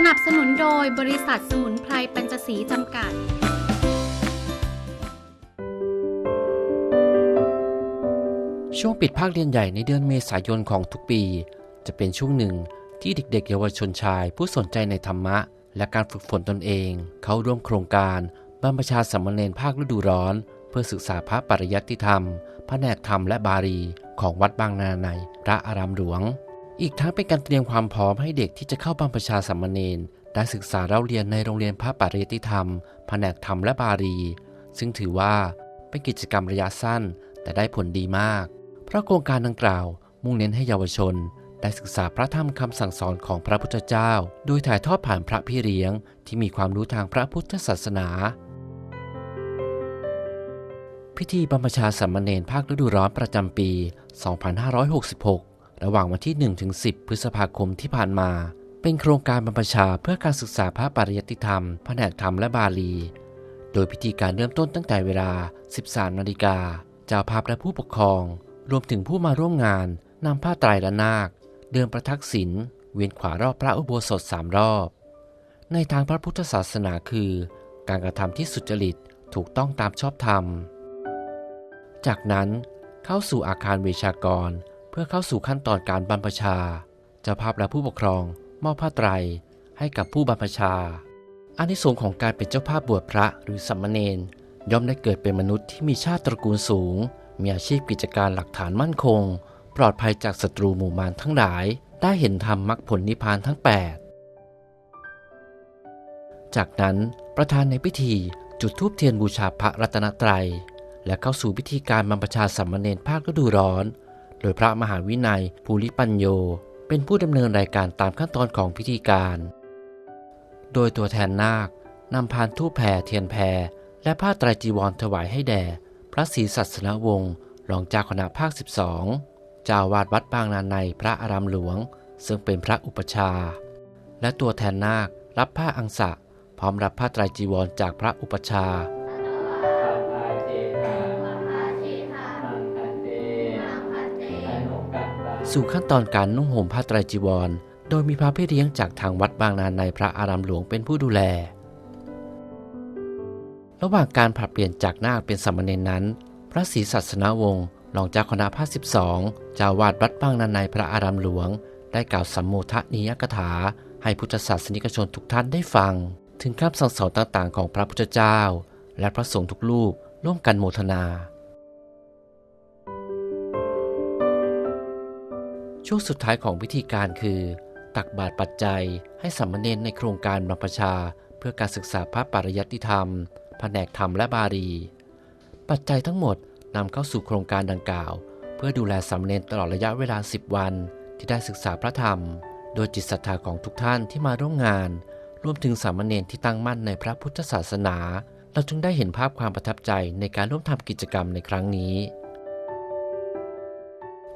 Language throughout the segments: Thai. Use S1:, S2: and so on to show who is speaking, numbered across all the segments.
S1: สนับสนุนโดยบริษัทสมุนไพรปัญจศรีจำกัด
S2: ช่วงปิดภาคเรียนใหญ่ในเดือนเมษายนของทุกปี จะเป็นช่วงหนึ่งที่เด็กๆ เยาวชนชายผู้สนใจในธรรมะ และการฝึกฝนตนเอง เข้าร่วมโครงการบรรพชาสามเณรภาคฤดูร้อน เพื่อศึกษาพระปริยัติธรรมพระแนกธรรมและบาลีของวัดบางนาในพระอารามหลวง อีกทั้งเป็นการเตรียมความพร้อมให้เด็กที่จะเข้าบรรพชาสามเณรได้ศึกษาเล่าเรียนในโรงเรียนพระปริยติธรรม แผนกธรรมและบาลี ซึ่งถือว่าเป็นกิจกรรมระยะสั้น แต่ได้ผลดีมาก เพราะโครงการดังกล่าว มุ่งเน้นให้เยาวชน ได้ศึกษาพระธรรมคำสั่งสอนของพระพุทธเจ้า โดยถ่ายทอดผ่านพระพี่เลี้ยง ที่มีความรู้ทางพระพุทธศาสนา พิธีบรรพชาสามเณรภาคฤดูร้อนประจำปี 2566 ระหว่างวันที่ 1-10 พฤษภาคมที่ผ่านมา เป็นโครงการบรรพชาเพื่อการศึกษาพระปริยัติธรรมแผนกธรรมและบาลี โดยพิธีการเริ่มต้นตั้งแต่เวลา 13 นาฬิกาเจ้าภาพและผู้ปกครอง รวมถึงผู้มาร่วมงานนำผ้าไตรและนาค เดินประทักษิณเวียนขวารอบพระอุโบสถสามรอบ ในทางพระพุทธศาสนาคือ การกระทำที่สุจริตถูกต้องตามชอบธรรม จากนั้นเข้าสู่อาคารเวชากร พื่อเข้าสู่ขั้นตอนการบรรพชาเจ้าภาพและผู้ปกครองมอบผ้าไตรให้กับผู้บรรพชาอานิสงส์ของการเป็นเจ้าภาพบวชพระหรือสัมมาเนนย่อมได้เกิดเป็นมนุษย์ที่มีชาติตระกูลสูง มีอาชีพกิจการหลักฐานมั่นคง ปลอดภัยจากศัตรูหมู่มารทั้งหลาย ได้เห็นธรรมมรรคผลนิพพานทั้ง 8 จากนั้นประธานในพิธีจุดธูปเทียนบูชาพระรัตนตรัย และเข้าสู่พิธีการบรรพชาสามมเณรภาคฤดูร้อน โดยพระมหาวินัยภูริปัญโย เป็นผู้ดำเนินรายการตามขั้นตอนของพิธีการ โดยตัวแทนนาคนำพานทูปแผ่เทียนแพรและผ้าไตรจีวรถวายให้แด่ พระศรีสัสนวงศ์รองเจ้าคณะภาค 12 เจ้าวาดวัดบางนาในพระอารามหลวง ซึ่งเป็นพระอุปชา และตัวแทนนาครับผ้าอังสะ พร้อมรับผ้าไตรจีวรจากพระอุปชา สู่ขั้นตอนการนุ่งห่มผ้าไตรจีวร โดยมีพระพี่เลี้ยงจากทางวัดบางนาในพระอารามหลวงเป็นผู้ดูแล ระหว่างการผลัดเปลี่ยนจากนาคเป็นสามเณรนั้น พระศรีสัสนาวงศ์รองเจ้าคณะภาค12เจ้าวาดวัดบางนาในพระอารามหลวง ได้กล่าวสัมโมทนิยกถา ให้พุทธศาสนิกชนทุกท่านได้ฟัง ถึงคำสั่งสอนต่างๆ ของพระพุทธเจ้า และพระสงฆ์ทุกรูปร่วมกันโมทนา ช่วงสุดท้ายของพิธีการคือ ตักบาตรปัจจัยให้สามเณรในโครงการบรรพชา เพื่อการศึกษาพระปริยัติธรรม แผนกธรรมและบาลี ปัจจัยทั้งหมดนำเข้าสู่โครงการดังกล่าว เพื่อดูแลสามเณรตลอดระยะเวลา 10 วัน ที่ได้ศึกษาพระธรรม โดยจิตศรัทธาของทุกท่านที่มาร่วมงาน รวมถึงสามเณรที่ตั้งมั่นในพระพุทธศาสนา เราจึงได้เห็นภาพความประทับใจในการร่วมทำกิจกรรมในครั้งนี้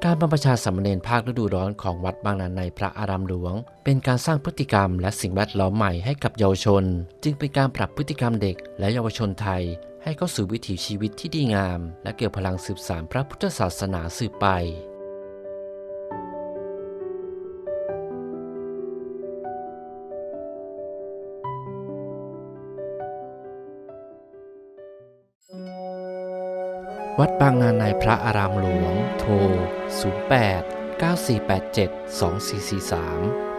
S2: การบรรพชาสามเณรภาคฤดูร้อนของวัดบางนาในพระอารามหลวง เป็นการสร้างพฤติกรรมและสิ่งแวดล้อมใหม่ให้กับเยาวชน จึงเป็นการปรับพฤติกรรมเด็กและเยาวชนไทย ให้เข้าสู่วิถีชีวิตที่ดีงาม และเกี่ยวพลังสืบสานพระพุทธศาสนาสืบไป วัดบางนาในพระอารามหลวง โทร 08 9487 2443